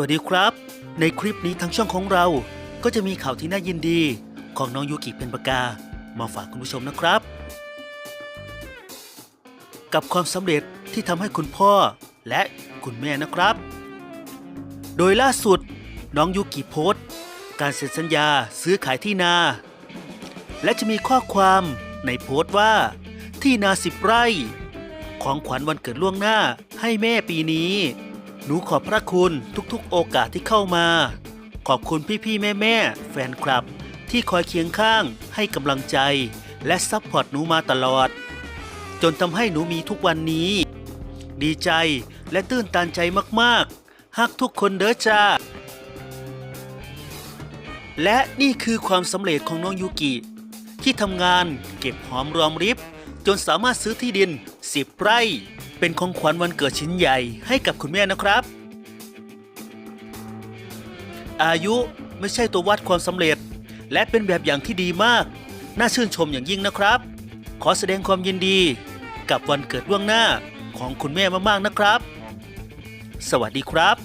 วัสดีครับ ในคลิปนี้ทางช่องของเรา ก็จะมีข่าวที่น่ายินดี ของน้องยูกิเป็นปากกา มาฝากคุณผู้ชมนะครับ กับความสำเร็จที่ทำให้คุณพ่อและคุณแม่นะครับ โดยล่าสุดน้องยูกิโพสต์ การเซ็นสัญญาซื้อขายที่นา และจะมีข้อความในโพสต์ว่า ที่นาสิบไร่ ของขวัญวันเกิดล่วงหน้าให้แม่ปีนี้ หนูขอบพระคุณทุกๆ โอกาสที่เข้ามา ขอบคุณพี่ๆ แม่ๆ แฟนคลับ ที่คอยเคียงข้างให้กำลังใจ และซัพพอร์ตหนูมาตลอด จนทำให้หนูมีทุกวันนี้ ดีใจและตื้นตันใจมากๆฮักทุกคนเด้อจ้าและนี่คือความสำเร็จของน้องยูกิ ที่ทำงานเก็บหอมรอมริบ จนสามารถซื้อที่ดิน 10 ไร่ เป็นของขวัญวันเกิดชิ้นใหญ่ให้กับคุณแม่นะครับ อายุไม่ใช่ตัววัดความสำเร็จ และเป็นแบบอย่างที่ดีมาก น่าชื่นชมอย่างยิ่งนะครับ ขอแสดงความยินดีกับวันเกิดล่วงหน้าของคุณแม่มากๆนะครับ สวัสดีครับ